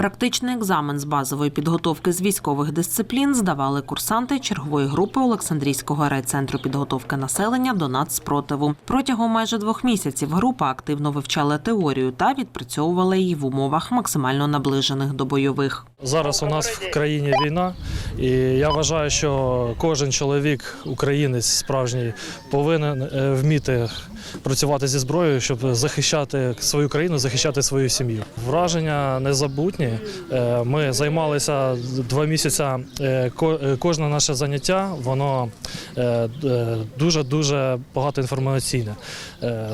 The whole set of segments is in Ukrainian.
Практичний екзамен з базової підготовки з військових дисциплін здавали курсанти чергової групи Олександрійського райцентру підготовки населення до нацпротиву. Протягом майже двох місяців група активно вивчала теорію та відпрацьовувала її в умовах максимально наближених до бойових. Зараз у нас в країні війна, і я вважаю, що кожен чоловік, українець справжній, повинен е, вміти працювати зі зброєю, щоб захищати свою країну, захищати свою сім'ю. Враження незабутні. Е, Ми займалися два місяці. е, ко- Кожне наше заняття воно дуже дуже багато інформаційне.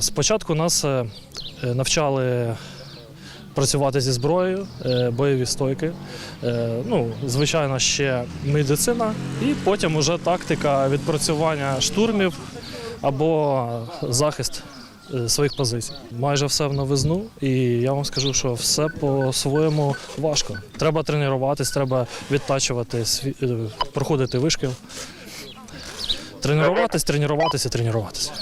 Спочатку нас навчали працювати зі зброєю, е, бойові стойки. Е, Ну, звичайно, ще медицина, і потім уже тактика відпрацювання штурмів або захист е, своїх позицій. Майже все в новизну, і я вам скажу, що все по-своєму важко. Треба тренуватись, треба відтачувати, проходити вишкіл. Тренуватись, тренуватися, тренуватися.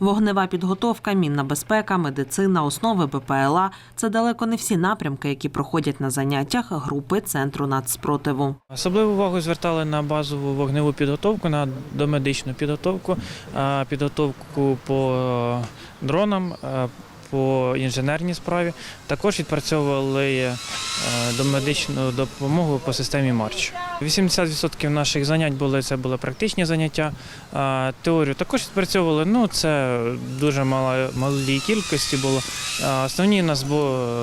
Вогнева підготовка, мінна безпека, медицина, основи БПЛА – це далеко не всі напрямки, які проходять на заняттях групи центру нацпротиву. Особливу увагу звертали на базову вогневу підготовку, на домедичну підготовку, підготовку по дронам, по інженерній справі. Також відпрацьовували е, домедичну допомогу по системі Марч. 80% наших занять були це були практичні заняття. Теорію також відпрацьовували. Ну це дуже мала малій кількості було. Основні у нас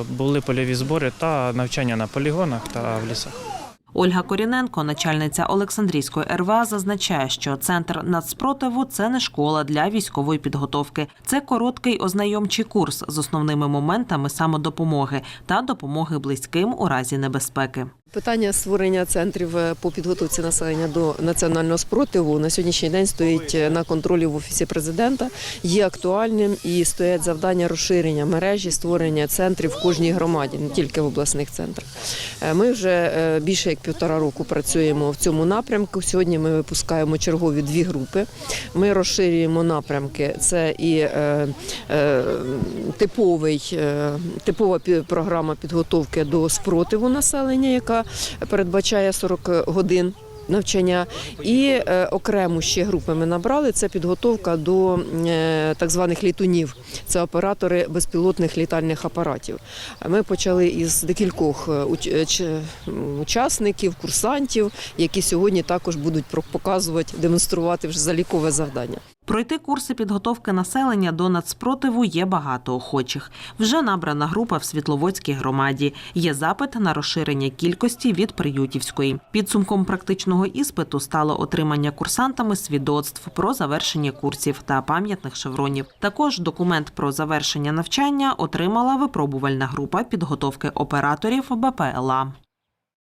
були польові збори та навчання на полігонах та в лісах. Ольга Коріненко, начальниця Олександрійської РВА, зазначає, що центр нацпротиву це не школа для військової підготовки. Це короткий ознайомчий курс з основними моментами самодопомоги та допомоги близьким у разі небезпеки. Питання створення центрів е, по підготовці населення до національного спротиву на сьогоднішній день стоїть е, на контролі в офісі президента, є актуальним і стоять завдання розширення мережі, створення центрів в кожній громаді, не тільки в обласних центрах. Е, Ми вже більше як півтора року працюємо в цьому напрямку. Сьогодні ми випускаємо чергові дві групи. Ми розширюємо напрямки. Це і е, е, типовий, е, типова програма підготовки до спротиву населення, яка передбачає 40 годин. Навчання і е, окрему ще групи ми набрали. Це підготовка до е, так званих літунів. Це оператори безпілотних літальних апаратів. Ми почали із декількох е, е, учасників, курсантів, які сьогодні також будуть показувати, демонструвати вже залікове завдання. Пройти курси підготовки населення до нацспротиву є багато охочих. Вже набрана група в Світловодській громаді. Є запит на розширення кількості від Приютівської. Підсумком практичного іспиту стало отримання курсантами свідоцтв про завершення курсів та пам'ятних шевронів. Також документ про завершення навчання отримала випробувальна група підготовки операторів БПЛА.